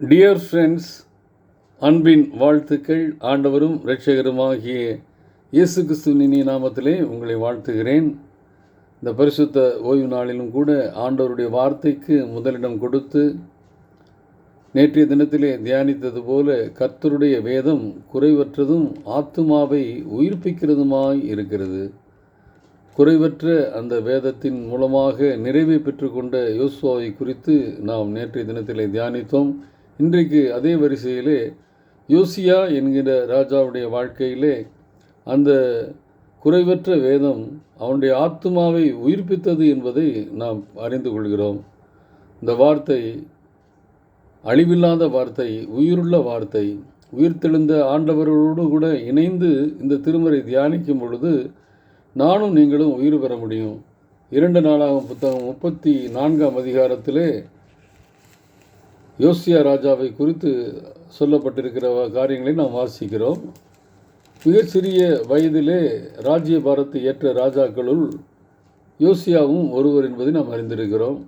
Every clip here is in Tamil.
டியர் ஃப்ரெண்ட்ஸ் அன்பின் வாழ்த்துக்கள். ஆண்டவரும் இரட்சகருமாகிய இயேசு கிறிஸ்துவின் இனிய நாமத்திலே உங்களை வாழ்த்துகிறேன். இந்த பரிசுத்த ஓய்வு நாளிலும் கூட ஆண்டவருடைய வார்த்தைக்கு முதலிடம் கொடுத்து நேற்றைய தினத்திலே தியானித்தது போல கர்த்தருடைய வேதம் குறைவற்றதும் ஆத்துமாவை உயிர்ப்பிக்கிறதுமாய் இருக்கிறது. குறைவற்ற அந்த வேதத்தின் மூலமாக நிறைவை பெற்றுக்கொண்ட யோசுவாவை குறித்து நாம் நேற்றைய தினத்திலே தியானித்தோம். இன்றைக்கு அதே வரிசையிலே யோசியா என்கிற ராஜாவுடைய வாழ்க்கையிலே அந்த குறைவற்ற வேதம் அவனுடைய ஆத்மாவை உயிர்ப்பித்தது என்பதை நாம் அறிந்து கொள்கிறோம். இந்த வார்த்தை அழிவில்லாத வார்த்தை உயிருள்ள வார்த்தை உயிர்த்தெழுந்த ஆண்டவர்களோடு கூட இணைந்து இந்த திருமறை தியானிக்கும் பொழுது நானும் நீங்களும் உயிர் பெற முடியும். இரண்டு நாளாகும் புத்தகம் முப்பத்தி நான்காம் அதிகாரத்திலே யோசியா ராஜாவை குறித்து சொல்லப்பட்டிருக்கிற காரியங்களை நாம் வாசிக்கிறோம். மிகச்சிறிய வயதிலே ராஜ்ய பாரத்தை ஏற்ற ராஜாக்களுள் யோசியாவும் ஒருவர் என்பதை நாம் அறிந்திருக்கிறோம்.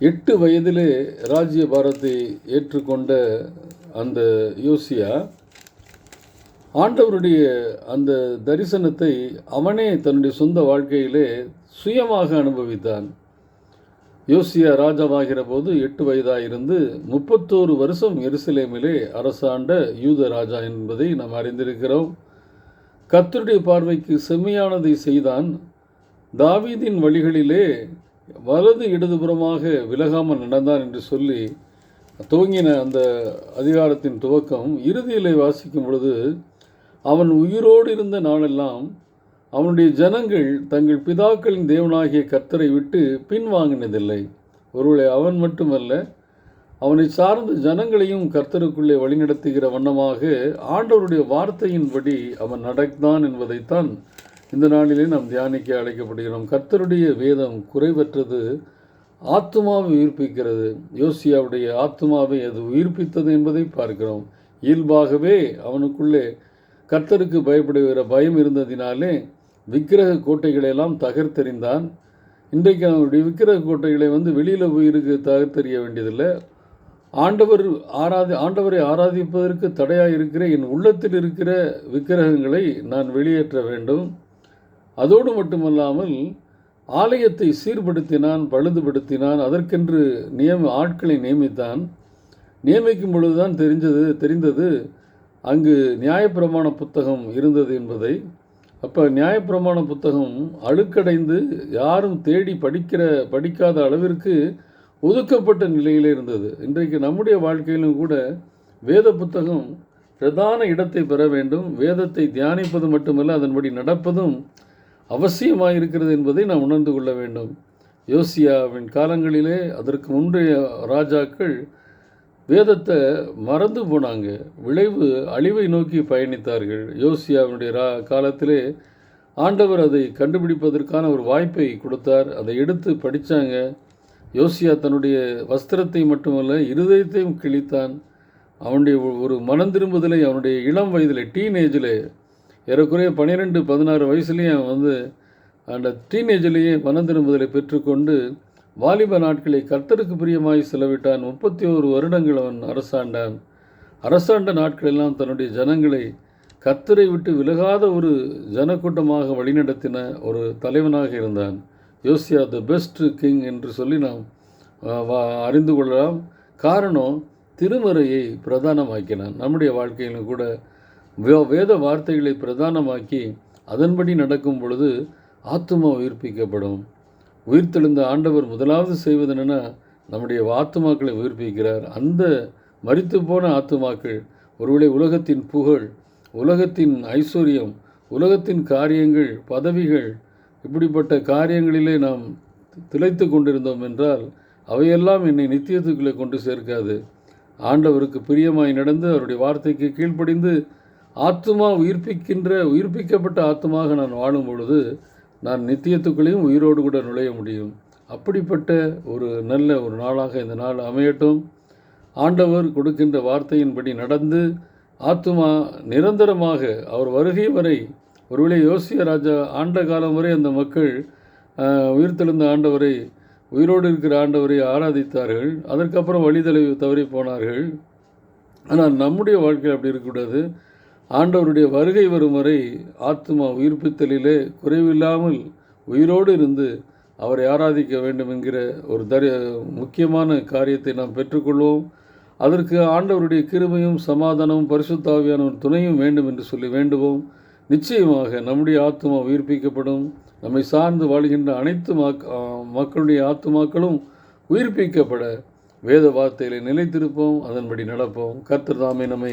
எட்டு வயதிலே ராஜ்ய பாரத்தை ஏற்றுக்கொண்ட அந்த யோசியா ஆண்டவருடைய அந்த தரிசனத்தை அவனே தன்னுடைய சொந்த வாழ்க்கையிலே சுயமாக அனுபவித்தான். யோசியா ராஜாவாகிற போது எட்டு வயதாயிருந்து முப்பத்தோரு வருஷம் எருசலேமிலே அரசாண்ட யூத ராஜா என்பதை நாம் அறிந்திருக்கிறோம். கத்தருடைய பார்வைக்கு செம்மையானதை செய்தான். தாவீதின் வழிகளிலே வலது இடதுபுறமாக விலகாமல் நடந்தான் என்று சொல்லி துவங்கின அந்த அதிகாரத்தின் துவக்கம் இறுதியிலே வாசிக்கும் பொழுது அவன் உயிரோடு இருந்த நாளெல்லாம் அவனுடைய ஜனங்கள் தங்கள் பிதாக்களின் தேவனாகிய கர்த்தரை விட்டு பின்வாங்கினதில்லை. ஒருவேளை அவன் மட்டுமல்ல அவனை சார்ந்த ஜனங்களையும் கர்த்தருக்குள்ளே வழிநடத்துகிற வண்ணமாக ஆண்டவருடைய வார்த்தையின்படி அவன் நடந்தான் என்பதைத்தான் இந்த நாளிலே நாம் தியானிக்க அழைக்கப்படுகிறோம். கர்த்தருடைய வேதம் குறைவற்றது ஆத்மாவை உயிர்ப்பிக்கிறது. யோசியாவுடைய ஆத்மாவை அது உயிர்ப்பித்தது என்பதை பார்க்கிறோம். இயல்பாகவே அவனுக்குள்ளே கர்த்தருக்கு பயப்படுகிற பயம் இருந்ததினாலே விக்கிரக கோட்டைகளையெல்லாம் தகர்த்தெறிந்தான். இன்றைக்கு அவனுடைய விக்கிரக கோட்டைகளை வந்து வெளியில் போயிருக்கு தகர்த்தெறிய வேண்டியதில்லை. ஆண்டவர் ஆராதி ஆண்டவரை ஆராதிப்பதற்கு தடையாக இருக்கிற என் உள்ளத்தில் இருக்கிற விக்கிரகங்களை நான் வெளியேற்ற வேண்டும். அதோடு மட்டுமல்லாமல் ஆலயத்தை சீர்படுத்தினான் பழுதுபடுத்தினான் அதற்கென்று நியம ஆட்களை நியமித்தான். நியமிக்கும் பொழுதுதான் தெரிஞ்சது தெரிந்தது அங்கு நியாயப்பிரமாண புத்தகம் இருந்தது என்பதை. அப்போ நியாயப்பிரமாண புத்தகம் அழுக்கடைந்து யாரும் தேடி படிக்கிற படிக்காத அளவிற்கு ஒதுக்கப்பட்ட நிலையில் இருந்தது. இன்றைக்கு நம்முடைய வாழ்க்கையிலும் கூட வேத புத்தகம் பிரதான இடத்தை பெற வேண்டும். வேதத்தை தியானிப்பது மட்டுமல்ல அதன்படி நடப்பதும் அவசியமாக இருக்கிறது என்பதை நாம் உணர்ந்து கொள்ள வேண்டும். யோசியாவின் காலங்களிலே அதற்கு முந்தைய ராஜாக்கள் வேதத்தை மறந்து போனாங்க. விளைவு அழிவை நோக்கி பயணித்தார்கள். யோசியாவினுடைய ரா காலத்திலே ஆண்டவர் அதை கண்டுபிடிப்பதற்கான ஒரு வாய்ப்பை கொடுத்தார். அதை எடுத்து படித்தாங்க யோசியா தன்னுடைய வஸ்திரத்தை மட்டுமல்ல இருதயத்தையும் கிழித்தான். அவனுடைய ஒரு மனம் திரும்புதலை அவனுடைய இளம் வயதில் டீனேஜில் ஏறக்குறைய பன்னிரெண்டு பதினாறு வயசுலேயும் அவன் வந்து அந்த டீனேஜிலேயே மனம் திரும்புதலை பெற்றுக்கொண்டு வாலிப நாட்களை கர்த்தருக்கு பிரியமாய் செலவிட்டான் முப்பத்தி ஓரு வருடங்கள் அவன் அரசாண்டான். அரசாண்ட நாட்களெல்லாம் தன்னுடைய ஜனங்களை கர்த்தரை விட்டு விலகாத ஒரு ஜனக்கூட்டமாக வழிநடத்தின ஒரு தலைவனாக இருந்தான். யோசியா த பெஸ்ட் கிங் என்று சொல்லி நாம் அறிந்து கொள்ளலாம். காரணம் திருமறையை பிரதானமாக்கினான். நம்முடைய வாழ்க்கையிலும் கூட வேத வார்த்தைகளை பிரதானமாக்கி அதன்படி நடக்கும் பொழுது ஆத்மா உயிர்ப்பிக்கப்படும். உயிர்த்தெழுந்த ஆண்டவர் முதலாவது செய்வது என்னென்னா நம்முடைய ஆத்துமாக்களை உயிர்ப்பிக்கிறார். அந்த மறித்து போன ஆத்துமாக்கள் ஒருவேளை உலகத்தின் புகழ் உலகத்தின் ஐஸ்வர்யம் உலகத்தின் காரியங்கள் பதவிகள் இப்படிப்பட்ட காரியங்களிலே நாம் திளைத்து கொண்டிருந்தோம் என்றால் அவையெல்லாம் என்னை நித்தியத்துக்குள்ளே கொண்டு சேர்க்காது. ஆண்டவருக்கு பிரியமாய் நடந்து அவருடைய வார்த்தைக்கு கீழ்ப்படிந்து ஆத்மா உயிர்ப்பிக்கின்ற உயிர்ப்பிக்கப்பட்ட ஆத்மாக நான் வாழும் பொழுது நான் நித்தியத்துக்குள்ளேயும் உயிரோடு கூட நுழைய முடியும். அப்படிப்பட்ட ஒரு நல்ல ஒரு நாளாக இந்த நாள் அமையட்டும். ஆண்டவர் கொடுக்கின்ற வார்த்தையின்படி நடந்து ஆத்மா நிரந்தரமாக அவர் வருகை வரை ஒருவேளை யோசிய ராஜா ஆண்ட காலம் வரை அந்த மக்கள் உயிர்த்தெழுந்த ஆண்டவரை உயிரோடு இருக்கிற ஆண்டவரை ஆராதித்தார்கள். அதற்கப்புறம் வழிதலை தவறி போனார்கள். ஆனால் நம்முடைய வாழ்க்கையில் அப்படி இருக்கக்கூடாது. ஆண்டவருடைய வருகை வரும் வரை ஆத்மா உயிர்ப்பித்தலிலே குறைவில்லாமல் உயிரோடு இருந்து அவரை ஆராதிக்க வேண்டும் என்கிற ஒரு தரி முக்கியமான காரியத்தை நாம் பெற்றுக்கொள்வோம். அதற்கு ஆண்டவருடைய கிருமையும் சமாதானமும் பரிசுத்தாவியான ஒரு துணையும் வேண்டும் என்று சொல்லி வேண்டுவோம். நிச்சயமாக நம்முடைய ஆத்மா உயிர்ப்பிக்கப்படும். நம்மை சார்ந்து வாழ்கின்ற அனைத்து மக் மக்களுடைய ஆத்துமாக்களும் உயிர்ப்பிக்கப்பட வேத வார்த்தைகளை நிலைத்திருப்போம். அதன்படி நடப்போம். கர்த்தர் தாமே நம்மை